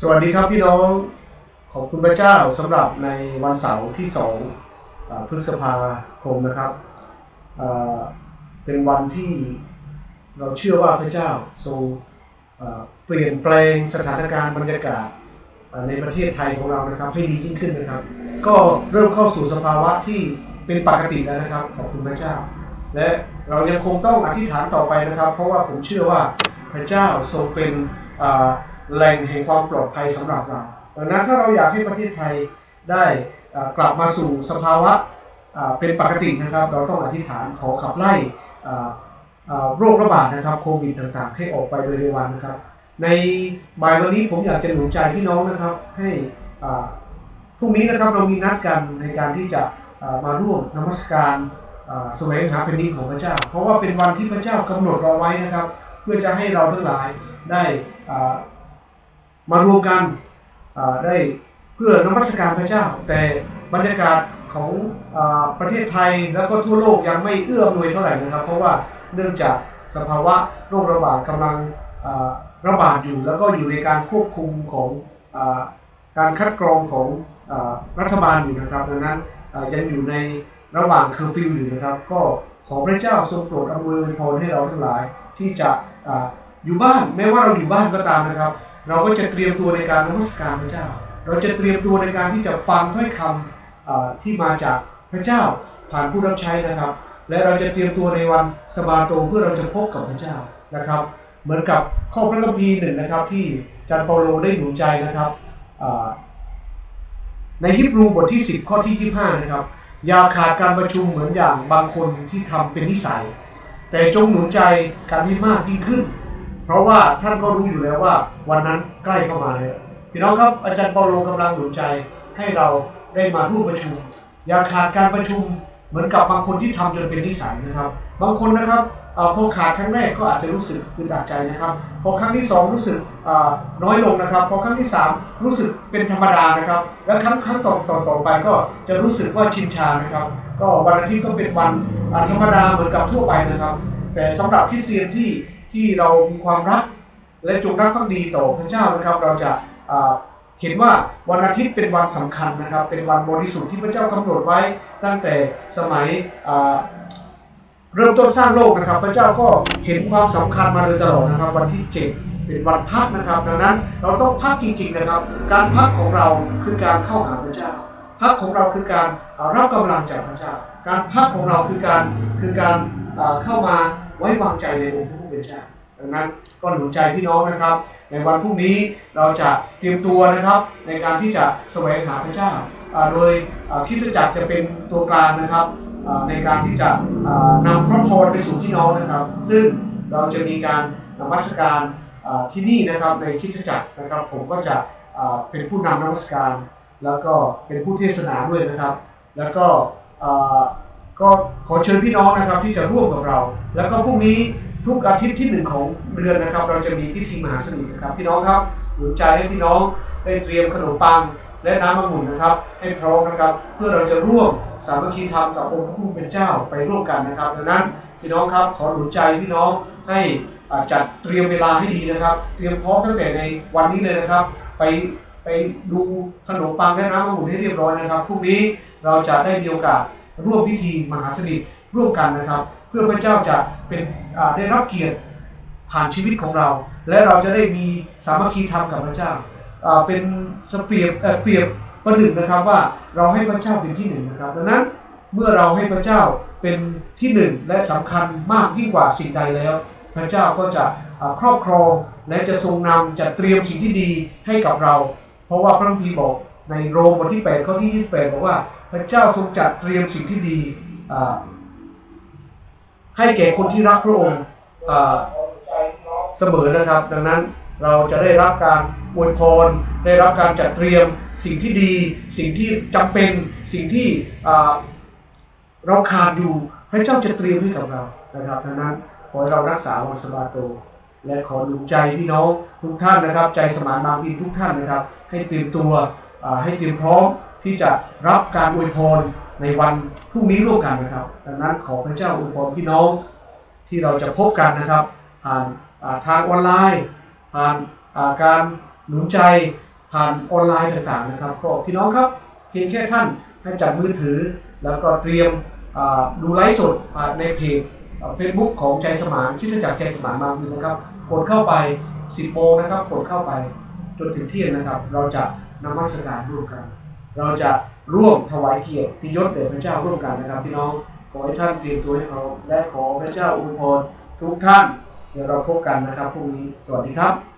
สวัสดีครับพี่น้องขอบคุณพระเจ้าสำหรับในวันเสาร์ที่สองพฤษภาคมนะครับเป็นวันที่เราเชื่อว่าพระเจ้าทรงเปลี่ยนแปลงสถานการณ์บรรยากาศในประเทศไทยของเรานะครับให้ดียิ่งขึ้นนะครับ ก็เริ่มเข้าสู่สภาวะที่เป็นปกติแล้วนะครับขอบคุณพระเจ้า และเรายังคงต้องอธิษฐานต่อไปนะครับ เพราะว่าผมเชื่อว่าพระเจ้าทรงเป็น แหล่งแห่งความปลอดภัยสำหรับเราดังนั้นถ้าเราอยากให้ประเทศไทยได้กลับมาสู่สภาวะเป็นปกตินะครับ เราต้องอธิษฐานขอขับไล่โรคระบาดนะครับโควิดต่างๆ ให้ออกไปโดยเร็ววันนะครับ ในบ่ายวันนี้ผมอยากจะหนุนใจพี่น้องนะครับ ให้พรุ่งนี้นะครับเรามีนัดกันในการที่จะมาร่วมนมัสการแสวงหาแผ่นดินของพระเจ้า เพราะว่าเป็นวันที่พระเจ้ากำหนดเราไว้นะครับ เพื่อจะให้เราทั้งหลายได้อ่า มารวมกันได้เพื่อนมัสการพระเจ้า แต่บรรยากาศของอประเทศไทยแล้วก็ทั่วโลกยังไม่เอื้ออำนวยเท่าไหร่นะครับ เพราะว่าเนื่องจากสภาวะโรคระบาดกำลังระบาดอยู่แล้วก็อยู่ในการควบคุมของอการคัดกรองของอรัฐบาลอยู่นะครับดังนั้นยังอยู่ในระหว่างเคอร์ฟิวอยู่นะครับ ก็ขอพระเจ้าทรงโปรดอำนวยพรให้เราทั้งหลายที่จะออยู่บ้านแม้ว่าเราอยู่บ้านก็ตามนะครับ เราก็จะเตรียมตัวในการนมัสการพระเจ้า เราจะเตรียมตัวในการที่จะฟังถ้อยคำอ่าที่มาจากพระเจ้าผ่านผู้รับใช้นะครับ และเราจะเตรียมตัวในวันสบาโตเพื่อเราจะพบกับพระเจ้านะครับ เหมือนกับข้อพระคัมภีร์หนึ่งนะครับที่จารย์เปาโลได้หนุนใจนะครับในฮิบรูบทที่ 10 ข้อที่ 25 นะครับ อย่าขาดการประชุมเหมือนอย่างบางคนที่ทำเป็นนิสัย แต่จงหนุนใจการให้มากยิ่งขึ้น เพราะว่าท่านก็รู้อยู่แล้วว่าวันนั้นใกล้เข้ามาแล้วพี่น้องครับอาจารย์เปาโลกำลังหนุนใจให้เราได้มาร่วมประชุม อย่าขาดการประชุมเหมือนกับบางคนที่ทำจนเป็นนิสัยนะครับ บางคนนะครับอพอขาดครั้งแรกก็อาจจะรู้สึกอึดอัดใจนะครับ พอครั้งที่สองรู้สึกน้อยลงนะครับ พอครั้งที่สามรู้สึกเป็นธรรมดานะครับ แล้วครั้งครั้งต่อต่อต่อไปก็จะรู้สึกว่าชินชานะครับ ก็วันอาทิตย์ก็เป็นวันธรรมดาเหมือนกับทั่วไปนะครับ แต่สำหรับคริสเตียนที่ ที่เรามีความรัก และจงรักภักดีต่อพระเจ้านะครับ เราจะเห็นว่าวันอาทิตย์เป็นวันสำคัญนะครับ เป็นวันบริสุทธิ์ที่พระเจ้ากำหนดไว้ตั้งแต่สมัยเริ่มต้นสร้างโลกนะครับ พระเจ้าก็เห็นความสำคัญมาโดยตลอดนะครับ วันที่7เป็นวันพักนะครับ ดังนั้นเราต้องพักจริงๆนะครับ การพักของเราคือการเข้าหาพระเจ้าพักของเราคือการรับกำลังจากพระเจ้า การพักของเราคือการคือการเข้ามา ไว้วางใจในองค์พระผู้เป็นเจ้าดังนั้นก็หนุนใจพี่น้องนะครับ ในวันพรุ่งนี้เราจะเตรียมตัวนะครับ ในการที่จะแสวงหาพระเจ้า โดยคริสตจักรจะเป็นตัวกลางนะครับในการที่จะอ่านำพระพรไปสู่พี่น้องนะครับ ซึ่งเราจะมีการนมัสการที่นี่นะครับในคริสตจักรนะครับ ผมก็จะเป็นผู้นำนมัสการ แล้วก็เป็นผู้เทศนาด้วยนะครับ แล้วก็ ก็ขอเชิญพี่น้องนะครับที่จะร่วมกับเรา แล้วก็พรุ่งนี้ทุกอาทิตย์ที่หนึ่งของเดือนนะครับ เราจะมีพิธีมหาสนิทนะครับ พี่น้องครับหนุนใจให้พี่น้องได้เตรียมขนมปังและน้ำองุ่นนะครับ ให้พร้อมนะครับ เพื่อเราจะร่วมสามัคคีธรรมกับองค์พระผู้เป็นเจ้าไปร่วมกันนะครับดังนั้นพี่น้องครับขอหนุนใจพี่น้องให้จัดเตรียมเวลาให้ดีนะครับ เตรียมพร้อมตั้งแต่ในวันนี้เลยนะครับ ไปไปดูขนมปังและน้ำองุ่นให้เรียบร้อยนะครับพรุ่งนี้เราจะได้มีโอกาส ร่วมพิธีมหาสนิทร่วมกันนะครับ เพื่อพระเจ้าจะเป็นได้รับเกียรติผ่านชีวิตของเรา และเราจะได้มีสามัคคีธรรมกับพระเจ้าเป็นสเปรียบเปรียบประหนึ่งนะครับว่าเราให้พระเจ้าเป็นที่หนึ่งนะครับดังนั้นเมื่อเราให้พระเจ้าเป็นที่หนึ่งและสำคัญมากยิ่งกว่าสิ่งใดแล้ว พระเจ้าก็จะครอบครองและจะทรงนำจะเตรียมสิ่งที่ดีให้กับเรา เพราะว่าพระคัมภีร์บอกในโรมบทที่8ข้อที่ 28 บอกว่า ระเจ้าทรงจัดเตรียมสิ่งที่ดีให้แก่คนที่รักพระองค์เสมอนะครับ ดังนั้นเราจะได้รับการอวยพรได้รับการจัดเตรียมสิ่งที่ดี สิ่งที่จำเป็นสิ่งที่เราขาดอยู่พระเจ้าจะเตรียมให้กับเรานะครับดังนั้นขอให้เรารักษาวันสบาโต และขอหนุนใจพี่น้องทุกท่านนะครับ ใจสมานบางพีทุกท่านนะครับ ให้เตรียมตัวให้เตรียมพร้อม ที่จะรับการอวยพรในวันพรุ่งนี้ร่วมกันนะครับ ดังนั้นขอพระเจ้าอวยพรพี่น้องที่เราจะพบกันนะครับผ่านทางออนไลน์ผ่านาการหนุนใจผ่านออนไลน์ต่างๆนะครับก็พี่น้องครับเพียงแค่ท่านให้จับมือถือ แล้วก็เตรียมดูไลฟ์สดในเพจเฟซบุ๊กของใจสมานคิดจักรใจสมานมาคือนะครับกดเข้าไป 10โมงนะครับกดเข้าไปจนถึงเที่ยงนะครับ เราจะนมัสการร่วมกัน เราจะร่วมถวายเกียรติยศแด่พระเจ้าร่วมกันนะครับ พี่น้องขอให้ท่านเตรียมตัวให้พร้อมและขอพระเจ้าอวยพรทุกท่านเดี๋ยวเราพบกันนะครับพรุ่งนี้สวัสดีครับ